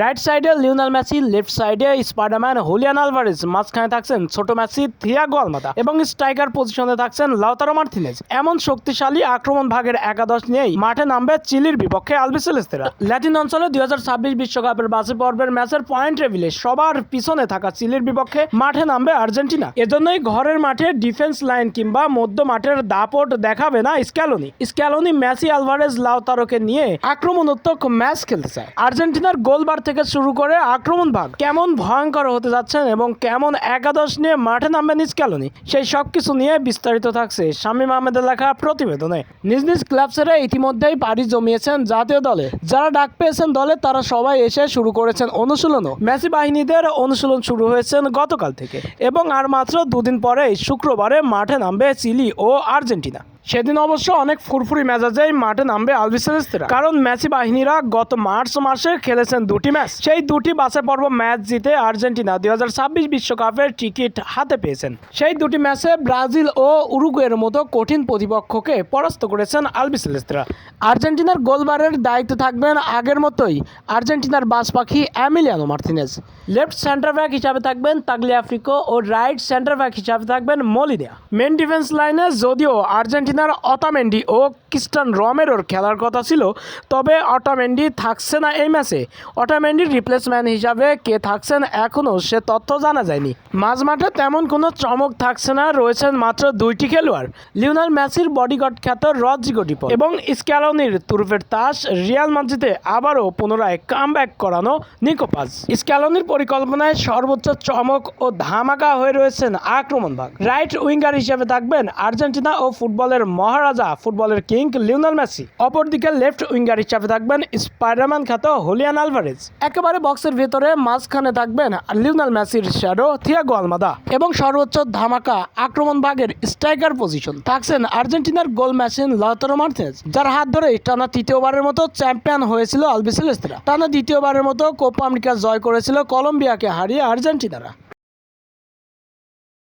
Right সাইডে Lionel Messi left সাইডে Spiderman Julian Alvarez মাঝখানে থাকছেন ছোট মেসি থিয়াগো আলমাদা এবং স্ট্রাইকার পজিশনে থাকছেন লাউতারো মার্টিনেজ এমন শক্তিশালী আক্রমণ ভাগের একাদশ নিয়েই মাঠে নামবে চিলির বিপক্ষে আলবিসেলেস্তেরা ল্যাটিন অঞ্চলে দুই বিশ্বকাপের বাছাই পর্বের ম্যাচের পয়েন্ট টেবিলে সবার পিছনে থাকা চিলির বিপক্ষে মাঠে নামবে আর্জেন্টিনা। এজন্যই ঘরের মাঠে ডিফেন্স লাইন কিংবা মধ্য মাঠের দাপট দেখাবে না স্ক্যালোনি স্ক্যালোনি মেসি আলভারেজ লাউতারোকে নিয়ে আক্রমণাত্মক ম্যাচ খেলতে চায়। আর্জেন্টিনার গোলবার থেকে শুরু করে আক্রমণ ভাগ। কেমন ভয়ঙ্কর হতে যাচ্ছেন এবং কেমন একাদশ নিয়ে মাঠে নামবেন স্ক্যালোনি সেই সব কিছু নিয়ে বিস্তারিত থাকছে শামীম আহমেদের লেখা প্রতিবেদনে। নিজ নিজ ক্লাব ইতিমধ্যেই পাড়ি জমিয়েছেন জাতীয় দলে। যারা ডাক পেয়েছেন দলে, তারা সবাই এসে শুরু করেছেন অনুশীলনও। মেসি বাহিনীদের অনুশীলন শুরু হয়েছেন গতকাল থেকে। এবং আর মাত্র দুদিন পরেই শুক্রবারে মাঠে নামবে চিলি ও আর্জেন্টিনা। সেদিন অবশ্য অনেক ফুরফুরি মেজাজেই মাঠে নামবে আলবিসেলেস্তেরা কারণ মেসি বাহিনীরা গত মার্চ মাসে খেলেছেন দুটি ম্যাচ। সেই দুটি বাছাই পর্ব ম্যাচ জিতে আর্জেন্টিনা দুই বিশ্বকাপের টিকিট হাতে পেয়েছেন। সেই দুটি ম্যাচে ব্রাজিল ও উরুগুয়ের মতো কঠিন প্রতিপক্ষকে পরাস্ত করেছেন আলবিসেলেস্তেরা আর্জেন্টিনার গোলবারের দায়িত্বে থাকবেন আগের মতোই আর্জেন্টিনার বাস পাখি Emiliano Martinez left centre back হিসাবে থাকবেন তাগলিয়াফ্রিকো ও রাইট সেন্টার ব্যাক হিসাবে থাকবেন মলিনিয়া। মেন ডিফেন্স লাইনে যদিও আর্জেন্টিনার অটামেন্ডি ও ক্রিস্টান রমেরোর খেলার কথা ছিল, তবে অটামেন্ডি থাকছে না এই ম্যাচে। অটামেন্ডির রিপ্লেসমেন্ট হিসাবে কে থাকছেন এখনও সে তথ্য জানা যায়নি। মাঝমাঠে তেমন কোনো চমক থাকছে না, রয়েছেন মাত্র দুইটি খেলোয়াড়, লিওনাল মেসির বডিগার্ড খ্যাত রদ্রিগো ডিপো এবং স্ক্যালোনির তুরফের তাস রিয়াল মাদ্রিদে আবারও পুনরায় কামব্যাক করানো নিকোপাস। স্ক্যালোনির পরিকল্পনায় সর্বোচ্চ চমক ও ধামাকা হয়ে রয়েছেন আক্রমণ ভাগ রাইট উইঙ্গার হিসেবে থাকবেন আর্জেন্টিনা ও ফুটবলের মহারাজা ফুটবলের কিং লিওনাল মেসি, অপরদিকে লেফট উইঙ্গার হিসাবে থাকবেন স্পাইডারম্যান খ্যাত হোলিয়ান আলভারেজ। একেবারে বক্সের ভেতরে মাঝখানে থাকবেন লিওনাল মেসির শ্যাডো থিয়াগো আলমাদা এবং সর্বোচ্চ ধামাকা আক্রমণ ভাগের স্ট্রাইকার পজিশন থাকছেন আর্জেন্টিনার গোল মেশিন লাউতারো মার্তেজ, যার হাত ধরে টানা তৃতীয়বারের মতো চ্যাম্পিয়ন হয়েছিল আলবিসেলেস্তেরা টানা দ্বিতীয়বারের মতো কোপা আমেরিকা জয় করেছিল কলম্বিয়াকে হারিয়ে আর্জেন্টিনারা।